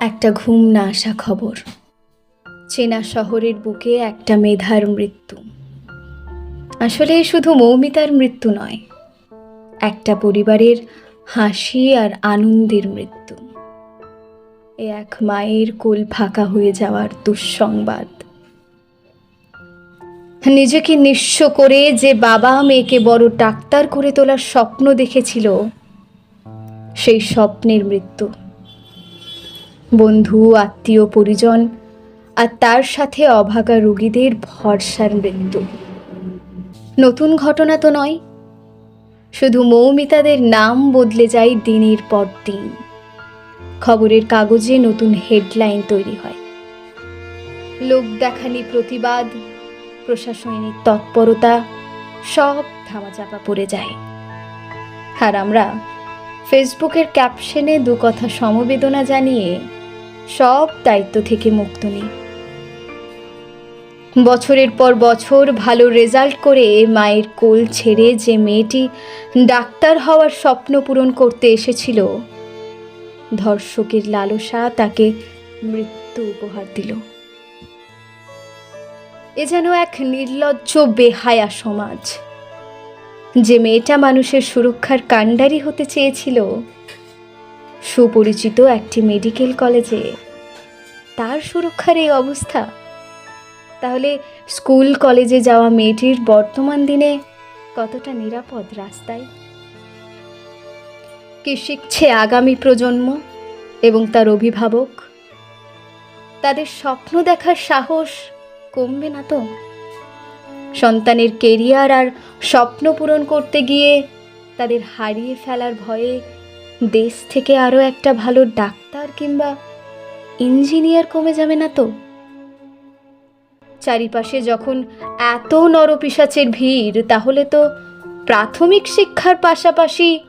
একটা ঘুম না আসা খবর। চেনা শহরের বুকে একটা মেধার মৃত্যু। আসলে শুধু মৌমিতার মৃত্যু নয়, একটা পরিবারের হাসি আর আনন্দের মৃত্যু। এ এক মায়ের কোল ফাঁকা হয়ে যাওয়ার দুঃসংবাদ। নিজেকে নিঃস্ব করে যে বাবা মেয়েকে বড় ডাক্তার করে তোলার স্বপ্ন দেখেছিল, সেই স্বপ্নের মৃত্যু। বন্ধু, আত্মীয়, পরিজন আর তার সাথে অভাগা রুগীদের ভরসার মৃত্যু। নতুন ঘটনা তো নয়, শুধু মৌমিতাদের নাম বদলে যায় দিনের পর দিন। খবরের কাগজে নতুন হেডলাইন তৈরি হয়। লোক দেখানি প্রতিবাদ প্রশাসনিক তৎপরতা, সব ধামাচাপা পড়ে যায়। আর আমরা ফেসবুকের ক্যাপশনে দু কথা সমবেদনা জানিয়ে সব দায়িত্ব থেকে মুক্ত নিই বছরের পর বছর ভালো রেজাল্ট করে মায়ের কোল ছেড়ে যে মেয়েটি ডাক্তার হওয়ার স্বপ্ন পূরণ করতে এসেছিল, ধর্ষকের লালসা তাকে মৃত্যু উপহার দিল। এ যেন এক নির্লজ্জ, বেহায়া সমাজ। যে মেয়েটা মানুষের সুরক্ষার কাণ্ডারি হতে চেয়েছিল সুপরিচিত একটি মেডিকেল কলেজে। তার সুরক্ষার এই অবস্থা। তাহলে স্কুল কলেজে যাওয়া মেয়েটির বর্তমান দিনে কতটা নিরাপদ রাস্তায়? কি শিখছে আগামী প্রজন্ম এবং তার অভিভাবক? তাদের স্বপ্ন দেখার সাহস কমবে না তো? সন্তানের কেরিয়ার আর স্বপ্ন পূরণ করতে গিয়ে তাদের হারিয়ে ফেলার ভয়ে দেশ থেকে আরও একটা ভালো ডাক্তার কিংবা ইঞ্জিনিয়ার কমে যাবে না তো? চারিপাশে যখন এত নরপিসাচের ভিড়, তাহলে তো প্রাথমিক শিক্ষার পাশাপাশি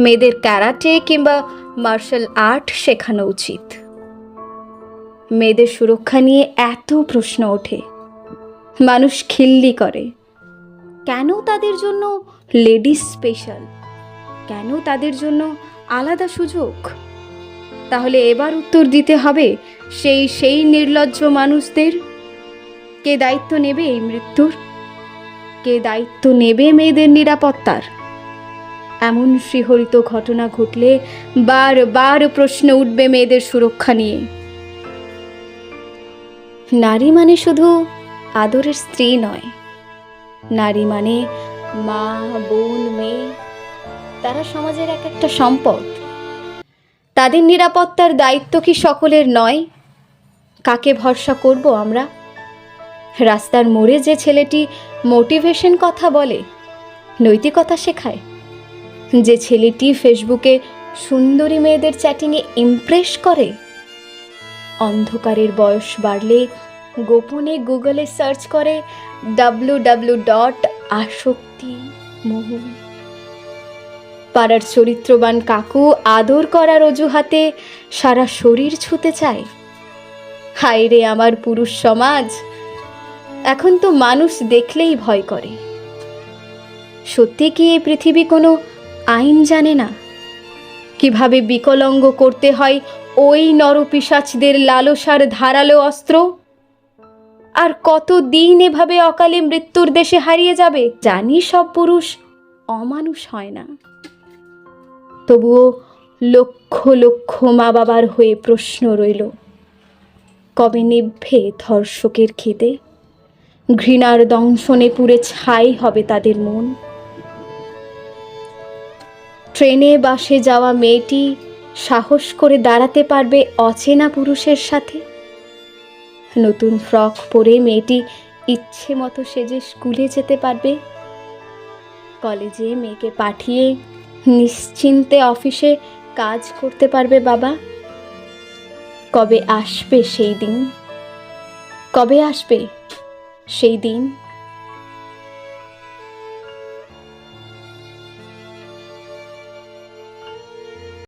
মেয়েদের ক্যারাটে কিংবা মার্শাল আর্ট শেখানো উচিত। মেয়েদের সুরক্ষা নিয়ে এত প্রশ্ন ওঠে। মানুষ খিল্লি করে। কেন তাদের জন্য লেডিস স্পেশাল? কেন তাদের জন্য আলাদা সুযোগ। তাহলে এবার উত্তর দিতে হবে, সেই সেই নির্লজ্জ মানুষদের? কে দায়িত্ব নেবে এই মৃত্যুর? কে দায়িত্ব নেবে মেয়েদের নিরাপত্তার? এমন শিহরিত ঘটনা ঘটলে বারবার প্রশ্ন উঠবে মেয়েদের সুরক্ষা নিয়ে। নারী মানে শুধু আদরের স্ত্রী নয়। নারী মানে মা, বোন, মেয়ে। তারা সমাজের এক একটা সম্পদ। তাদের নিরাপত্তার দায়িত্ব কি সকলের নয়? কাকে ভরসা করব আমরা? রাস্তার মোড়ে যে ছেলেটি মোটিভেশন কথা বলে, নৈতিকতা শেখায়। যে ছেলেটি ফেসবুকে সুন্দরী মেয়েদের চ্যাটিংয়ে ইমপ্রেস করে। অন্ধকারের বয়স বাড়লে গোপনে গুগলে সার্চ করে ডাব্লু ডাব্লু ডট আসক্তি মোহ পাড়ার চরিত্রবান কাকু আদর করার অজুহাতে সারা শরীর ছুতে চায়। হায় রে আমার পুরুষ সমাজ! এখন তো মানুষ দেখলেই ভয় করে। সত্যি কি এই পৃথিবী কোনো আইন জানে না? কীভাবে বিকলঙ্গ করতে হয় ওই নরপিসাচদের লালসার ধারালো অস্ত্র? আর কত দিন এভাবে অকালে মৃত্যুর দেশে হারিয়ে যাবে জানি সব পুরুষ অমানুষ হয় না। তবুও লক্ষ লক্ষ মা বাবার হয়ে প্রশ্ন রইল, কবে নিভে ধর্ষকের খিদে? ঘৃণার দংশনে পুড়ে ছাই হবে তাদের মন। ট্রেনে বাসে যাওয়া মেয়েটি সাহস করে দাঁড়াতে পারবে অচেনা পুরুষের সাথে? নতুন ফ্রক পরে মেয়েটি ইচ্ছে মতো সেজে স্কুলে যেতে পারবে? কলেজে মেয়েকে পাঠিয়ে নিশ্চিন্তে অফিসে কাজ করতে পারবে বাবা। কবে আসবে সেই দিন? কবে আসবে সেই দিন?